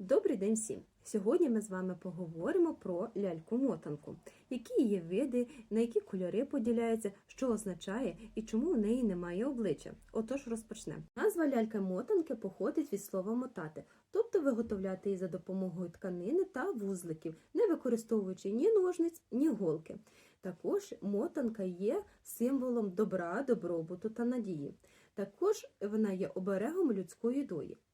Добрий день всім! Сьогодні ми з вами поговоримо про ляльку-мотанку, які її види, на які кольори поділяються, що означає і чому у неї немає обличчя. Отож розпочнемо. Назва ляльки-мотанки походить від слова мотати, тобто виготовляти її за допомогою тканини та вузликів, не використовуючи ні ножниць, ні голки. Також мотанка є символом добра, добробуту та надії. Також вона є оберегом людської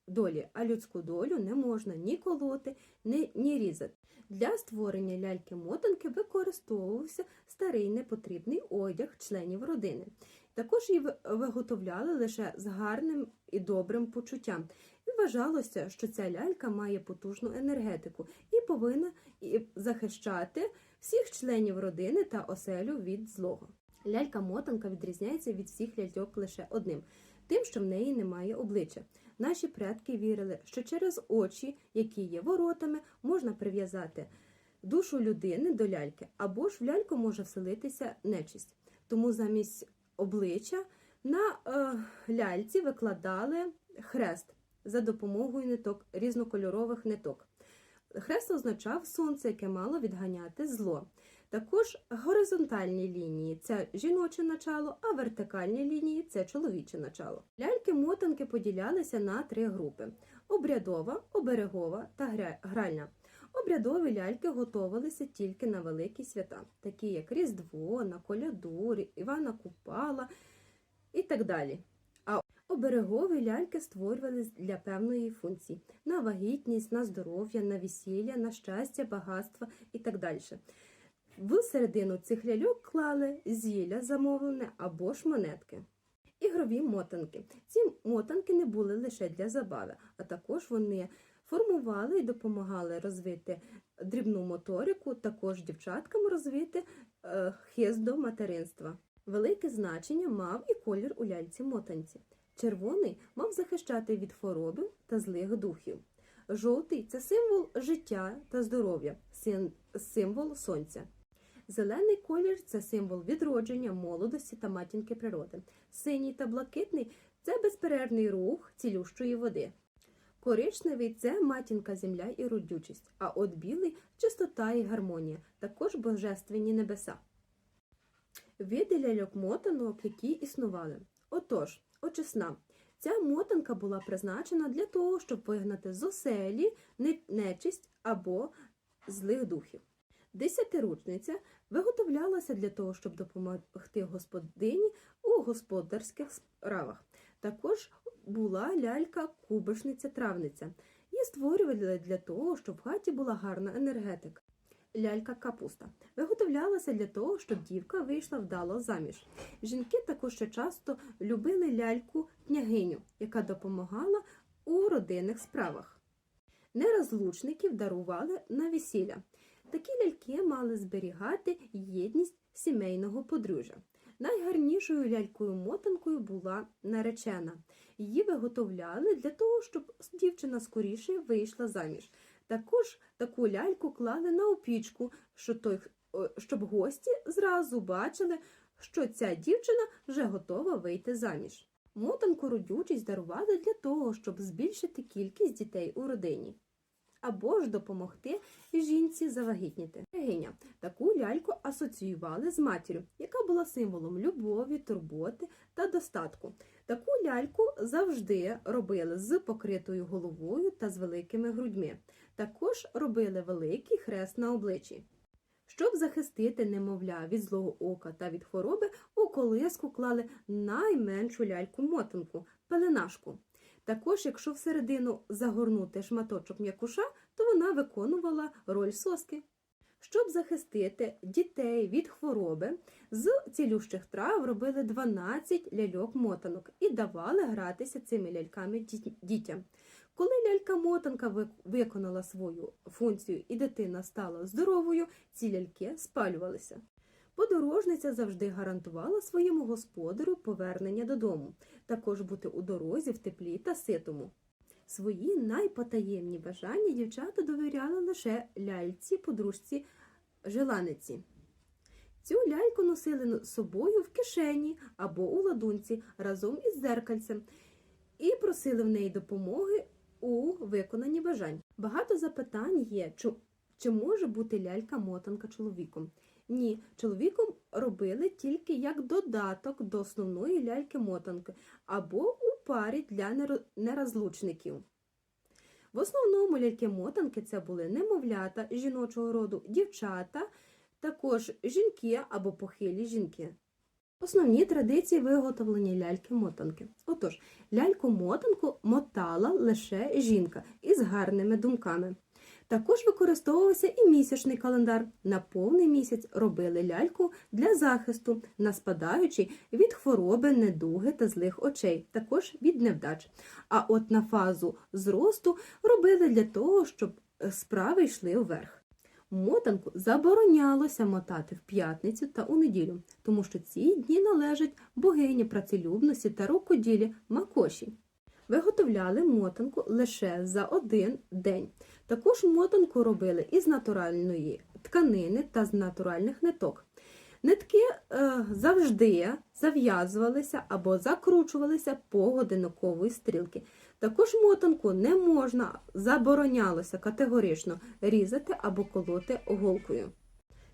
долі. А людську долю не можна ні колоти, ні, ні різати. Для створення ляльки-мотанки використовувався старий непотрібний одяг членів родини. Також її виготовляли лише з гарним і добрим почуттям. І вважалося, що ця лялька має потужну енергетику і повинна захищати всіх членів родини та оселю від злого. Лялька-мотанка відрізняється від всіх ляльок лише одним тим, що в неї немає обличчя. Наші предки вірили, що через очі, які є воротами, можна прив'язати душу людини до ляльки, або ж в ляльку може вселитися нечисть. Тому замість обличчя на е, ляльці викладали хрест за допомогою ниток різнокольорових ниток. Хрест означав сонце, яке мало відганяти зло. Також горизонтальні лінії це жіноче начало, а вертикальні лінії це чоловіче начало. Ляльки-мотанки поділялися на три групи: обрядова, оберегова та гральна. Обрядові ляльки готувалися тільки на великі свята, такі як Різдво, на Коляду, Івана Купала і так далі. А оберегові ляльки створювались для певної функції: на вагітність, на здоров'я, на весілля, на щастя, багатство і так далі. В середину цих ляльок клали зілля замовлене або ж монетки. Ігрові мотанки. Ці мотанки не були лише для забави, а також вони формували і допомагали розвити дрібну моторику, також дівчаткам розвити е, хист до материнства. Велике значення мав і колір у ляльці мотанці. Червоний мав захищати від хвороби та злих духів. Жовтий це символ життя та здоров'я, символ сонця. Зелений колір це символ відродження, молодості та матінки природи. Синій та блакитний це безперервний рух цілющої води. Коричневий це матінка земля і родючість, а от білий чистота і гармонія, також божественні небеса. Види ляльок мотанок, які існували. Отож, очисна. Ця мотанка була призначена для того, щоб вигнати з оселі нечисть або злих духів. Десятиручниця виготовлялася для того, щоб допомогти господині у господарських справах. Також була лялька кубишниця травниця. Її створювали для того, щоб в хаті була гарна енергетика. Лялька капуста виготовлялася для того, щоб дівка вийшла вдало заміж. Жінки також ще часто любили ляльку княгиню, яка допомагала у родинних справах. Нерозлучників дарували на весілля. Такі ляльки мали зберігати єдність сімейного подружжя. Найгарнішою лялькою-мотанкою була наречена. Її виготовляли для того, щоб дівчина скоріше вийшла заміж. Також таку ляльку клали на опічку, щоб гості зразу бачили, що ця дівчина вже готова вийти заміж. Мотанку родючість дарували для того, щоб збільшити кількість дітей у родині або ж допомогти жінці завагітніти. Региня. Таку ляльку асоціювали з матір'ю, яка була символом любові, турботи та достатку. Таку ляльку завжди робили з покритою головою та з великими грудьми. Також робили великий хрест на обличчі. Щоб захистити немовля від злого ока та від хвороби, у колиску клали найменшу ляльку-мотанку пеленашку. Також, якщо всередину загорнути шматочок м'якуша, то вона виконувала роль соски. Щоб захистити дітей від хвороби, з цілющих трав робили 12 ляльок-мотанок і давали гратися цими ляльками дітям. Коли лялька-мотанка виконала свою функцію і дитина стала здоровою, ці ляльки спалювалися. Подорожниця завжди гарантувала своєму господарю повернення додому, також бути у дорозі в теплі та ситому. Свої найпотаємні бажання дівчата довіряли лише ляльці, подружці, желаниці. Цю ляльку носили собою в кишені або у ладунці разом із дзеркальцем і просили в неї допомоги у виконанні бажань. Багато запитань є, чи, чи може бути лялька-мотанка чоловіком? Ні, чоловіком робили тільки як додаток до основної ляльки-мотанки або у парі для нерозлучників. В основному ляльки-мотанки це були немовлята жіночого роду, дівчата, також жінки або похилі жінки. Основні традиції виготовлення ляльки-мотанки. Отож, ляльку-мотанку мотала лише жінка із гарними думками. Також використовувався і місячний календар. На повний місяць робили ляльку для захисту, на спадаючий від хвороби, недуги та злих очей, також від невдач. А от на фазу зросту робили для того, щоб е, справи йшли вверх. Мотанку заборонялося мотати в п'ятницю та у неділю, тому що ці дні належать богині працелюбності та рукоділі Макоші. Виготовляли мотанку лише за один день. Також мотанку робили із натуральної тканини та з натуральних ниток. Нитки е, завжди зав'язувалися або закручувалися по годинникової стрілки. Також мотанку не можна, заборонялося категорично різати або колоти голкою.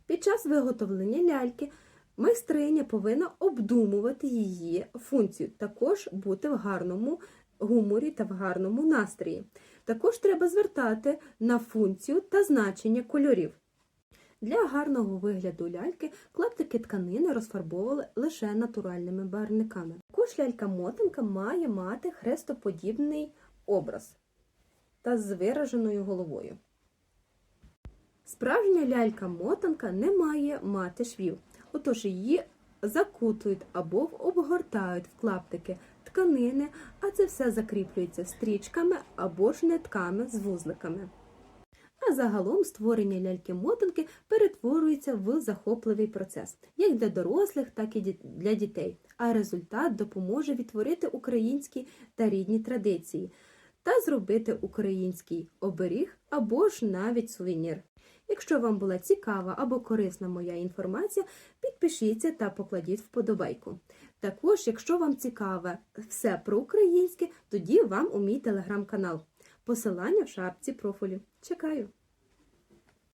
Під час виготовлення ляльки майстриня повинна обдумувати її функцію, також бути в гарному гуморі та в гарному настрої. Також треба звертати на функцію та значення кольорів. Для гарного вигляду ляльки клаптики тканини розфарбовували лише натуральними барвниками. Також лялька-мотанка має мати хрестоподібний образ та з вираженою головою. Справжня лялька-мотанка не має мати швів, отож її закутують або обгортають в клаптики тканини, а це все закріплюється стрічками або ж нитками з вузликами. А загалом створення ляльки-мотанки перетворюється в захопливий процес, як для дорослих, так і для дітей. А результат допоможе відтворити українські та рідні традиції та зробити український оберіг або ж навіть сувенір. Якщо вам була цікава або корисна моя інформація, підпишіться та покладіть вподобайку. Також, якщо вам цікаве все про українське, тоді вам у мій телеграм-канал. Посилання в шапці профілю. Чекаю!